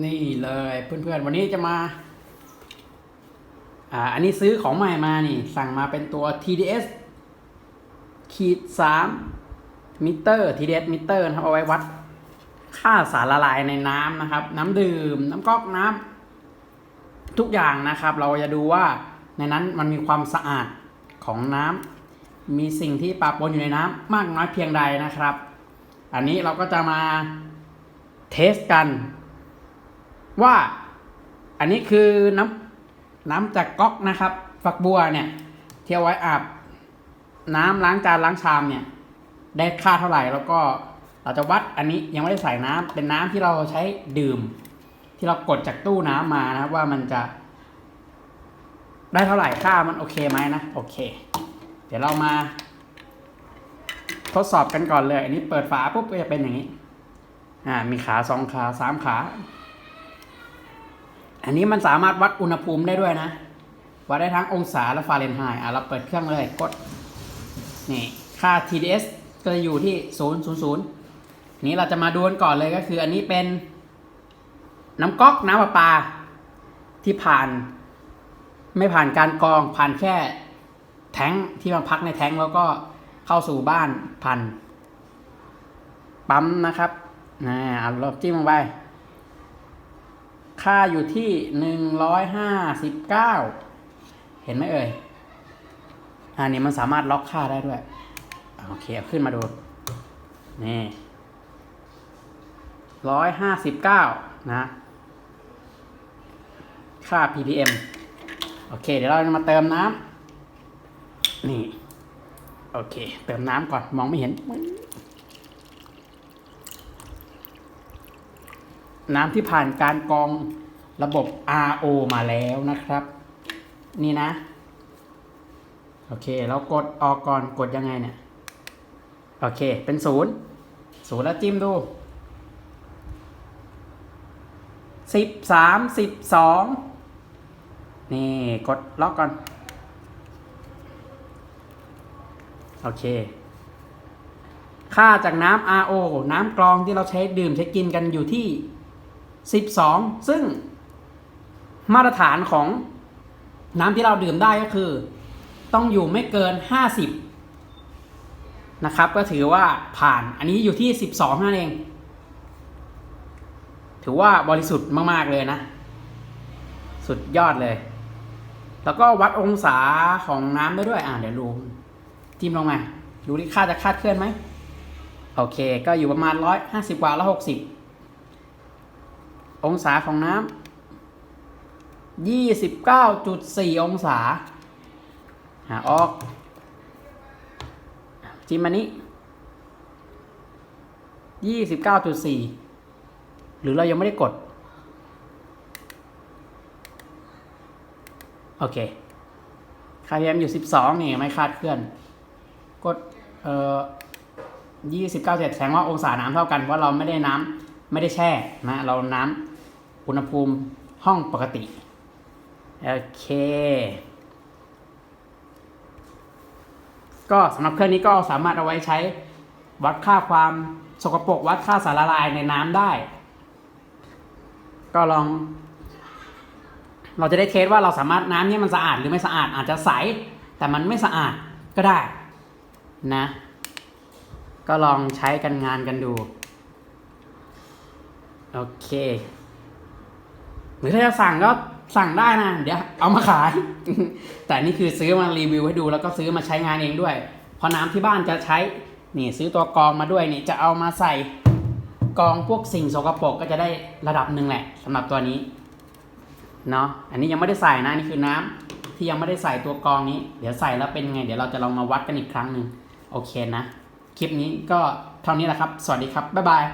นี่เลยเพื่อนๆ วันนี้จะมา อ่า อันนี้ซื้อของใหม่มานี่ สั่งมาเป็นตัว TDS ขีดสามมิเตอร์ TDS มิเตอร์นะครับ เอาไว้วัด ค่าสารละลายในน้ำนะครับ น้ำดื่ม น้ำก๊อกน้ำทุกอย่างนะครับ เราจะดูว่าในนั้นมันมีความสะอาดของน้ำมีสิ่งที่ปะปนอยู่ในน้ำมากน้อยเพียงใดนะครับ อันนี้เราก็จะมาเทสกัน ว่าอันนี้คือน้ำน้ำจากก๊อกนะครับ ฝักบัวเนี่ยเที่เอาไว้อาบน้ำล้างจานล้างชามเนี่ย ได้ค่าเท่าไหร่แล้วก็เราจะวัดอันนี้ยังไม่ได้ใส่น้ำเป็นน้ำที่เราใช้ดื่ม ที่เรากดจากตู้น้ำมานะครับ ว่ามันจะ ได้เท่าไหร่ค่ามันโอเคไหมนะโอเค เดี๋ยวเรามา ทดสอบกันก่อนเลย อันนี้เปิดฝาปุ๊บก็จะเป็นอย่างนี้ อ่า มีขาสองขาสามขา อันนี้มันสามารถวัดอุณหภูมิได้ด้วยนะ วัดได้ทั้งองศาและฟาเรนไฮต์อะเราเปิดเครื่องเลยกด นี่ค่า TDS ก็จะอยู่ที่ 0 0 0 นี้เราจะมาดูกันก่อนเลยก็คือ อันนี้เป็นน้ำก๊อกน้ำประปาที่ผ่าน ไม่ผ่านการกรองผ่านแค่แทงที่มันพักในแทงแล้วก็เข้าสู่บ้านผ่านปั๊มนะครับนะเอาเราจิ้มลงไป ค่าอยู่ที่หนึ่งร้อยห้าสิบเก้าเห็นไหมเอ่ย อันนี้มันสามารถล็อกค่าได้ด้วย โอเคเอาขึ้นมาดู นี่ร้อยห้าสิบเก้านะ ค่า ppm โอเค เดี๋ยวเราจะมาเติมน้ำนี่ โอเค เติมน้ำก่อน มองไม่เห็น น้ำที่ผ่านการกรองระบบ RO มาแล้วนะครับ นี่นะ โอเค เรากดออกก่อนกดยังไงเนี่ย โอเค เป็นศูนย์ศูนย์แล้วจิ้มดูสิบสามสิบสองนี่ กดล็อกก่อน โอเค ค่าจากน้ำ RO น้ำกรองที่เราใช้ดื่มใช้กินกันอยู่ที่ 12 ซึ่งมาตรฐานของน้ำที่เราดื่มได้ก็คือ ต้องอยู่ไม่เกิน 50 นะครับ ก็ถือว่าผ่านอันนี้อยู่ที่ 12นั่นเอง ถือว่าบริสุทธิ์มากๆเลยนะ สุดยอดเลย แล้วก็วัดองศาของน้ำได้ด้วย อ่าเดี๋ยวดูจิ้มลงมา ดูที่ค่าจะคาดเคลื่อนไหม โอเค ก็อยู่ประมาณ 150 กว่า160 องศาของน้ำ29.4องศา หาออก จิมอันนี้29.4หรือเรายังไม่ได้กด โอเคค่า PM อยู่12นี่ไม่คาดเคลื่อน กด เอ่อ29เจ็ดแสดงว่าองศาน้ำเท่ากันเพราะเราไม่ได้น้ำไม่ได้แช่นะ เราน้ำ อุณหภูมิห้องปกติ โอเค ก็สำหรับเครื่องนี้ก็สามารถเอาไว้ใช้วัดค่าความสกปรกวัดค่าสารละลายในน้ำได้ ก็ลอง เราจะได้เทสว่าเราสามารถน้ำนี่มันสะอาดหรือไม่สะอาดอาจจะใส แต่มันไม่สะอาดก็ได้นะ ก็ลองใช้กันงานกันดู โอเค หรือถ้าจะสั่งก็สั่งได้นะ เดี๋ยวเอามาขาย แต่นี่คือซื้อมารีวิวให้ดูแล้วก็ซื้อมาใช้งานเองด้วย เพราะน้ำที่บ้านจะใช้ นี่ซื้อตัวกรองมาด้วยนี่จะเอามาใส่กรองพวกสิ่งสกปรกก็จะได้ระดับหนึ่งแหละสำหรับตัวนี้เนาะอันนี้ยังไม่ได้ใส่นะนี่คือน้ำที่ยังไม่ได้ใส่ตัวกรองนี้ เดี๋ยวใส่แล้วเป็นไง เดี๋ยวเราจะลองมาวัดกันอีกครั้งหนึ่งโอเคนะ คลิปนี้ก็เท่านี้แหละครับ สวัสดีครับบ๊ายบาย